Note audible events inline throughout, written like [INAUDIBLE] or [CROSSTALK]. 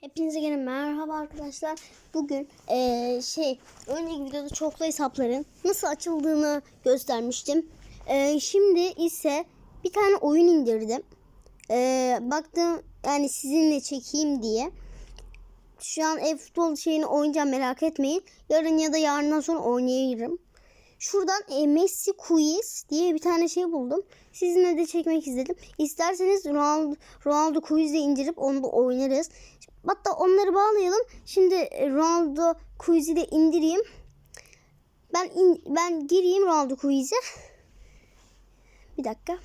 Hepinize gene merhaba arkadaşlar. Bugün eee, şey önceki videoda çoklu hesapların nasıl açıldığını göstermiştim. Eee, şimdi ise bir tane oyun indirdim. Eee, baktım yani sizinle çekeyim diye. Şu an e-futbol şeyini oynayacağım merak etmeyin. Yarın ya da yarından sonra oynayırım. Şuradan e, Messi Quiz diye bir tane şey buldum. Sizinle de çekmek istedim. İsterseniz Ronaldo, Ronaldo Quiz'i indirip onu da oynarız. Hatta onları bağlayalım. Şimdi e, Ronaldo Quiz'i de indireyim. Ben in- ben gireyim Ronaldo Quiz'e. Bir dakika.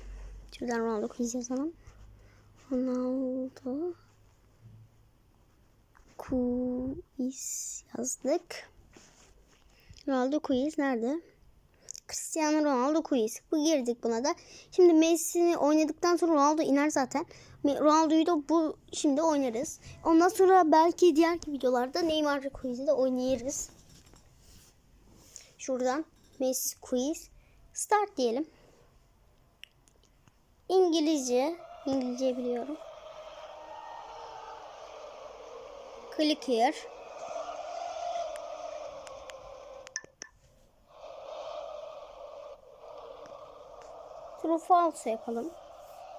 Şuradan Ronaldo Quiz yazalım. Ronaldo Quiz yazdık. Ronaldo Quiz nerede? Cristiano Ronaldo quiz. Bu girdik buna da. Şimdi Messi'ni oynadıktan sonra Ronaldo iner zaten. Ronaldo'yu da bu şimdi oynarız. Ondan sonra belki diğer videolarda Neymar quiz'i de oynayırız. Şuradan Messi quiz. Start diyelim. İngilizce. İngilizce biliyorum. Click here. True false yapalım.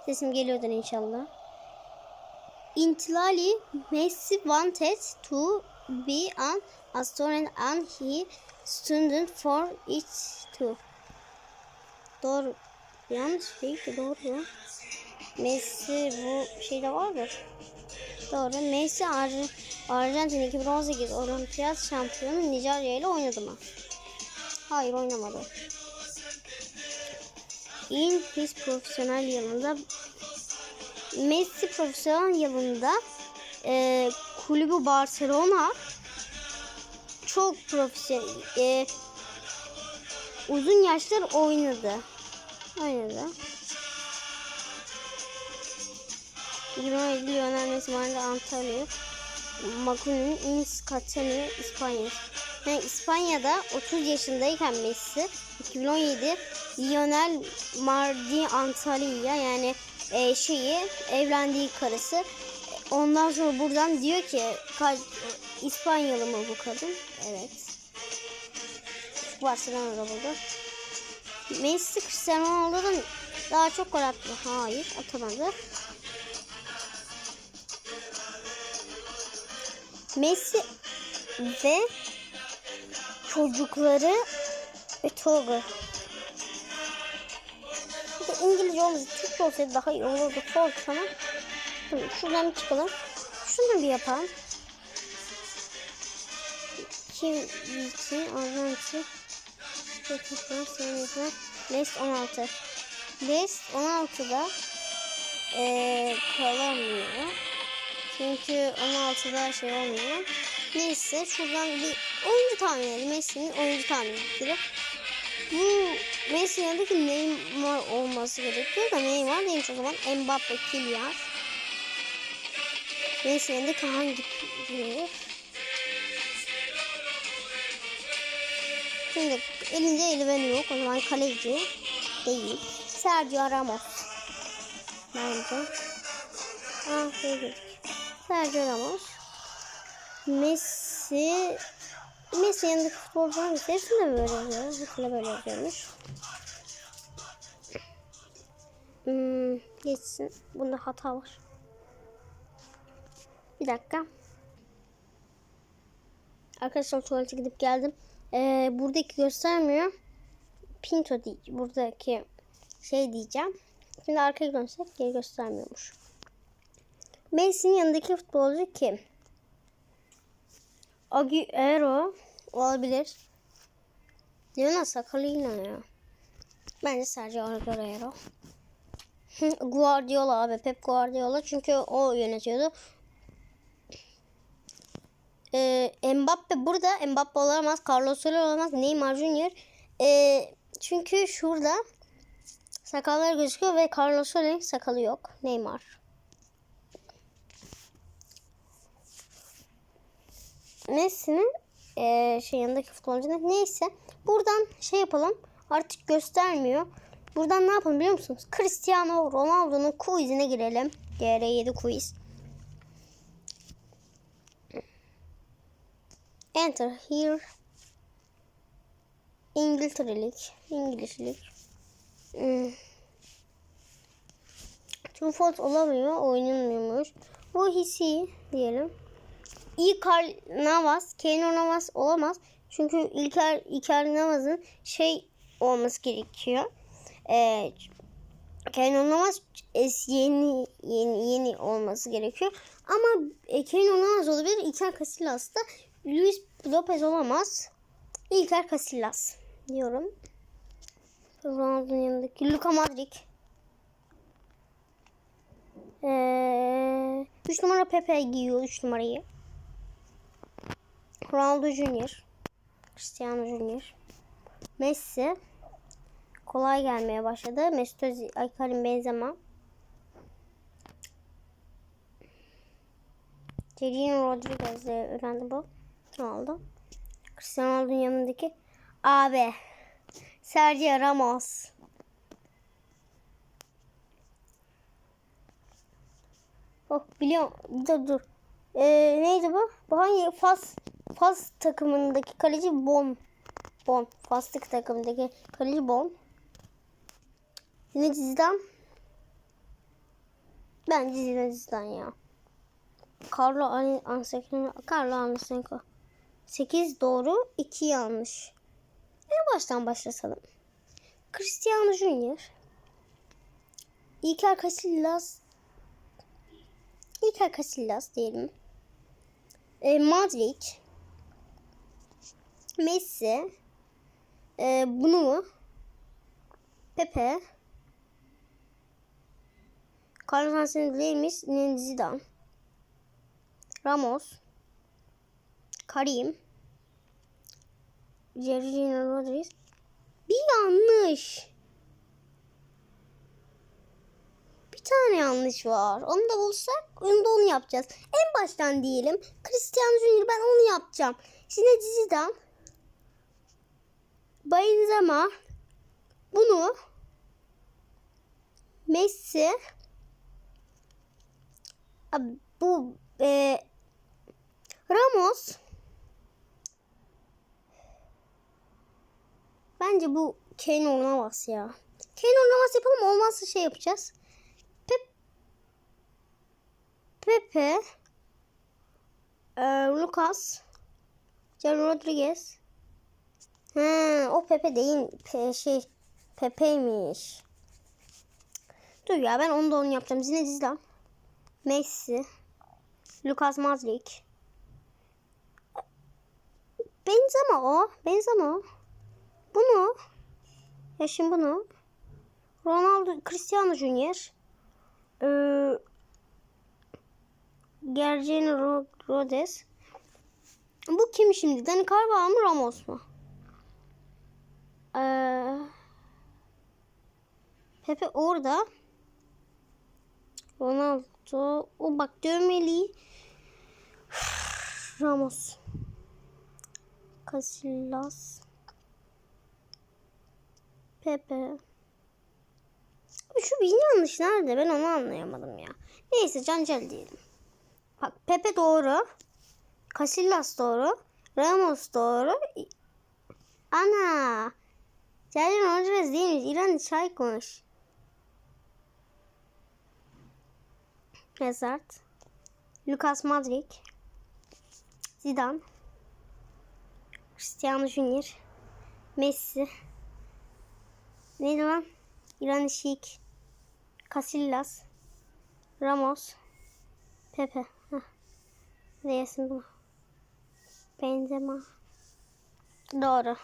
Sesim geliyordur inşallah. Intilali Messi wanted to be an astronaut and he studied for it too. Doğru. Yanlış değil ki doğru. Messi bu şeyde vardır. Doğru. Messi Ar Arjantin 2018 olimpiyat şampiyonu Nijerya ile oynadı mı? Hayır oynamadı. In his profesyonel yılında Messi profesyonel yılında e, kulübü Barcelona çok profesyonel e, uzun yaşlar oynadı. Oynadı. 2017 Lionel Messi Antalya Makunin Ins Catania İspanya. Yani İspanya'da 30 yaşındayken Messi 2017 Lionel Mardi Antalya yani e, şeyi evlendiği karısı ondan sonra buradan diyor ki "Ka- İspanyalı mı bu kadın? Evet. Barcelona'da buldu. Messi Cristiano Ronaldo'dan daha çok gol attı. Hayır atamadı. Messi ve çocukları ve Togo. Bir de İngilizce olmasın. Türkçe olsaydı daha iyi olurdu. Kork sana. Dur, şuradan çıkalım. Şunu bir yapalım. Kim için Arjantin Teknikler sevmekler List 16 List 16'da ee, kalamıyor. Çünkü 16'da şey olmuyor. Neyse şuradan bir oyuncu tahmin edelim. Messi'nin oyuncu tahmin edelim. Bu Messi'nin yanındaki Neymar olması gerekiyor da Neymar değilmiş o zaman. Mbappe, Kylian. Messi'nin yanındaki hangi biri? Şimdi elinde eldiveni yok. O zaman kaleci değil. Sergio Ramos. Bence. Ah değil. Sergio Ramos. Messi. Messi yanındaki futbolcu hangisi? Hepsinde böyle yazıyor. Hepsinde böyle yazıyormuş. Hmm, geçsin. Bunda hata var. Bir dakika. Arkadaşlar tuvalete gidip geldim. Ee, buradaki göstermiyor. Pinto değil. Buradaki şey diyeceğim. Şimdi arkaya dönsek geri göstermiyormuş. Messi'nin yanındaki futbolcu kim? Agüero olabilir. Leona Sakalina ya. Bence Sergio Agüero. [LAUGHS] Guardiola abi. Pep Guardiola. Çünkü o yönetiyordu. Ee, Mbappe burada. Mbappe olamaz. Carlos Soler olamaz. Neymar Junior. Ee, çünkü şurada sakallar gözüküyor ve Carlos Soler'in sakalı yok. Neymar. Messi'nin eee şey yanındaki futbolcunun neyse buradan şey yapalım artık göstermiyor. Buradan ne yapalım biliyor musunuz? Cristiano Ronaldo'nun quizine girelim. GR7 quiz. Enter here. İngilterelik. İngilizlik. Hmm. True false olamıyor. Oynanmıyormuş. Bu hissi diyelim. İlkar Navas, Keanu Navas olamaz. Çünkü İlker, İlker Navas'ın şey olması gerekiyor. Ee, Keanu Navas es- yeni yeni yeni olması gerekiyor. Ama e, Keanu Navas olabilir. İlker Casillas da Luis Lopez olamaz. İlker Casillas diyorum. Ronaldo'nun yanındaki Luka Modric. Ee, 3 numara Pepe giyiyor 3 numarayı. Ronaldo Junior. Cristiano Junior. Messi. Kolay gelmeye başladı. Mesut Özil, Karim Benzema. Sergio Rodriguez de öğrendi bu. Ne oldu? Cristiano Ronaldo'nun yanındaki abi. Sergio Ramos. Oh biliyorum. Dur dur. Ee, neydi bu? Bu hangi Fas Fas takımındaki kaleci Bon. Bon. Fastık takımındaki kaleci Bon. Yine Zidane. Bence Zidane Zidane ya. Carlo An- Ancelotti. Carlo Ancelotti. 8 doğru, 2 yanlış. En baştan başlatalım. Cristiano Junior. İlker Casillas. İlker Casillas diyelim. E, Madrid. Messi. E, bunu? Pepe. Carlos Ancelotti değilmiş. Zidane. Ramos. Karim. Jorginho Rodriguez. Bir yanlış. Bir tane yanlış var. Onu da bulsak onu da onu yapacağız. En baştan diyelim. Cristiano Junior ben onu yapacağım. Zinedine Zidane. Benzema. Bunu. Messi. Bu e, Ramos. Bence bu Keanu Navas ya. Keanu Navas yapalım olmazsa şey yapacağız. Pep Pepe e, Lucas Can Rodriguez He, o Pepe değil Pe, şey Pepe'ymiş. Dur ya ben onu da onu yapacağım. Zinedine Zidane Messi Lucas Modric Benzema o. Benzema. Bunu. Ya şimdi bunu. Ronaldo, Cristiano Junior. Ee, Gergen Ro- Rhodes. Bu kim şimdi? Dani Carvajal mı Ramos mu? Ee, Pepe orada. Ronaldo. O bak dövmeli. [SIGHS] Ramos. Casillas. Pepe. Şu bir yanlış nerede? Ben onu anlayamadım ya. Neyse Cancel diyelim. Bak Pepe doğru. Casillas doğru. Ramos doğru. Ana. Sergio Rodriguez değilmiş. İran Çayko'muş. Hazard. Lucas Madrid. Zidane. Cristiano Junior. Messi. Neydi lan? İran Şik. Casillas. Ramos. Pepe. Heh. Bu. Benzema. Doğru.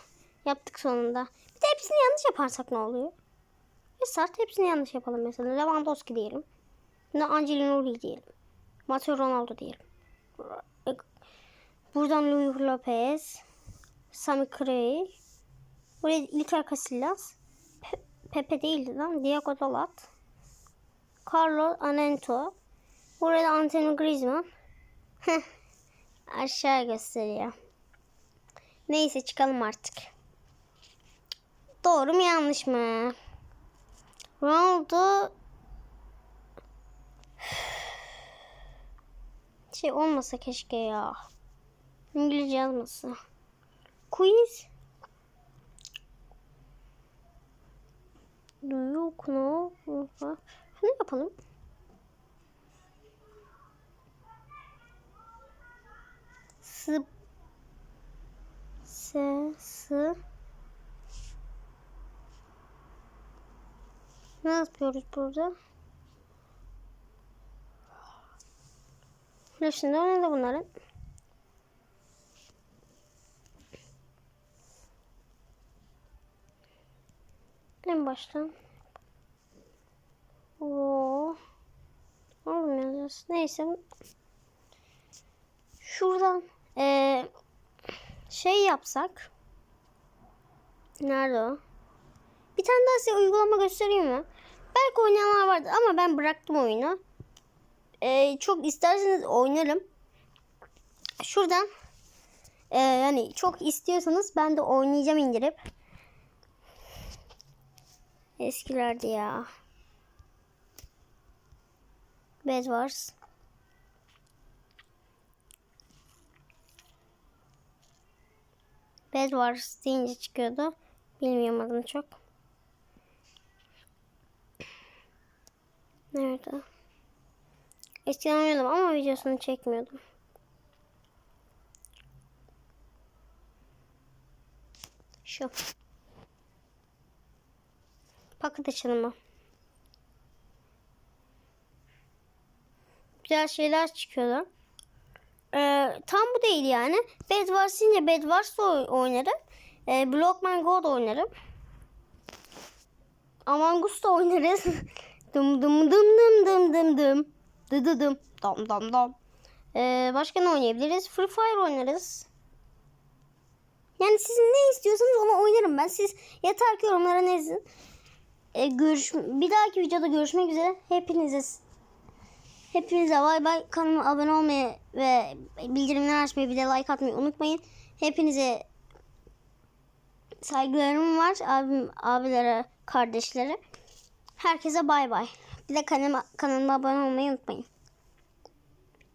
Yaptık sonunda. Bir de hepsini yanlış yaparsak ne oluyor? Bir sart hepsini yanlış yapalım mesela. Lewandowski diyelim. Buna Angelina Jolie diyelim. Matteo Ronaldo diyelim. Buradan Luis Lopez. Sami Crey. Buraya İlker Casillas. Pe- Pepe değildi lan. Diego Dalot. Carlo Anento. Burada Antonio Griezmann. Heh. Aşağı gösteriyor. Neyse çıkalım artık. Doğru mu yanlış mı? Ronaldo [SIGHS] şey olmasa keşke ya. İngilizce yazması. Quiz. Do you know? Şunu yapalım. S yapıyoruz burada? Hepsinde oynadı bunların. En baştan. Oo. Olmuyor. Neyse. Şuradan eee, şey yapsak. Nerede o? Bir tane daha size uygulama göstereyim mi? Belki oynayanlar vardı ama ben bıraktım oyunu. Eee, çok isterseniz oynarım. Şuradan eee, yani çok istiyorsanız ben de oynayacağım indirip. Eskilerde ya. Bed Wars. Bed Wars deyince çıkıyordu. Bilmiyorum adını çok. Nerede? Eskiden oynuyordum ama videosunu çekmiyordum. Şu. Paket açılımı. Güzel şeyler çıkıyordu. Ee, tam bu değil yani. Bed Wars deyince Bed Wars oy- oynarım. Ee, Blockman Go da oynarım. Among Us da oynarız. [LAUGHS] dım dım dım dım dım dım dım. Dı dı dım. Dam dam dam. Ee, başka ne oynayabiliriz? Free Fire oynarız. Yani siz ne istiyorsanız onu oynarım ben. Siz yeter ki yorumlara ne yazın. Ee, görüş bir dahaki videoda görüşmek üzere. Hepinize hepinize bay bay. Kanalıma abone olmayı ve bildirimleri açmayı bir de like atmayı unutmayın. Hepinize saygılarım var. Abim, abilere, kardeşlere. Herkese bay bay. Bir de kanalıma, kanalıma abone olmayı unutmayın.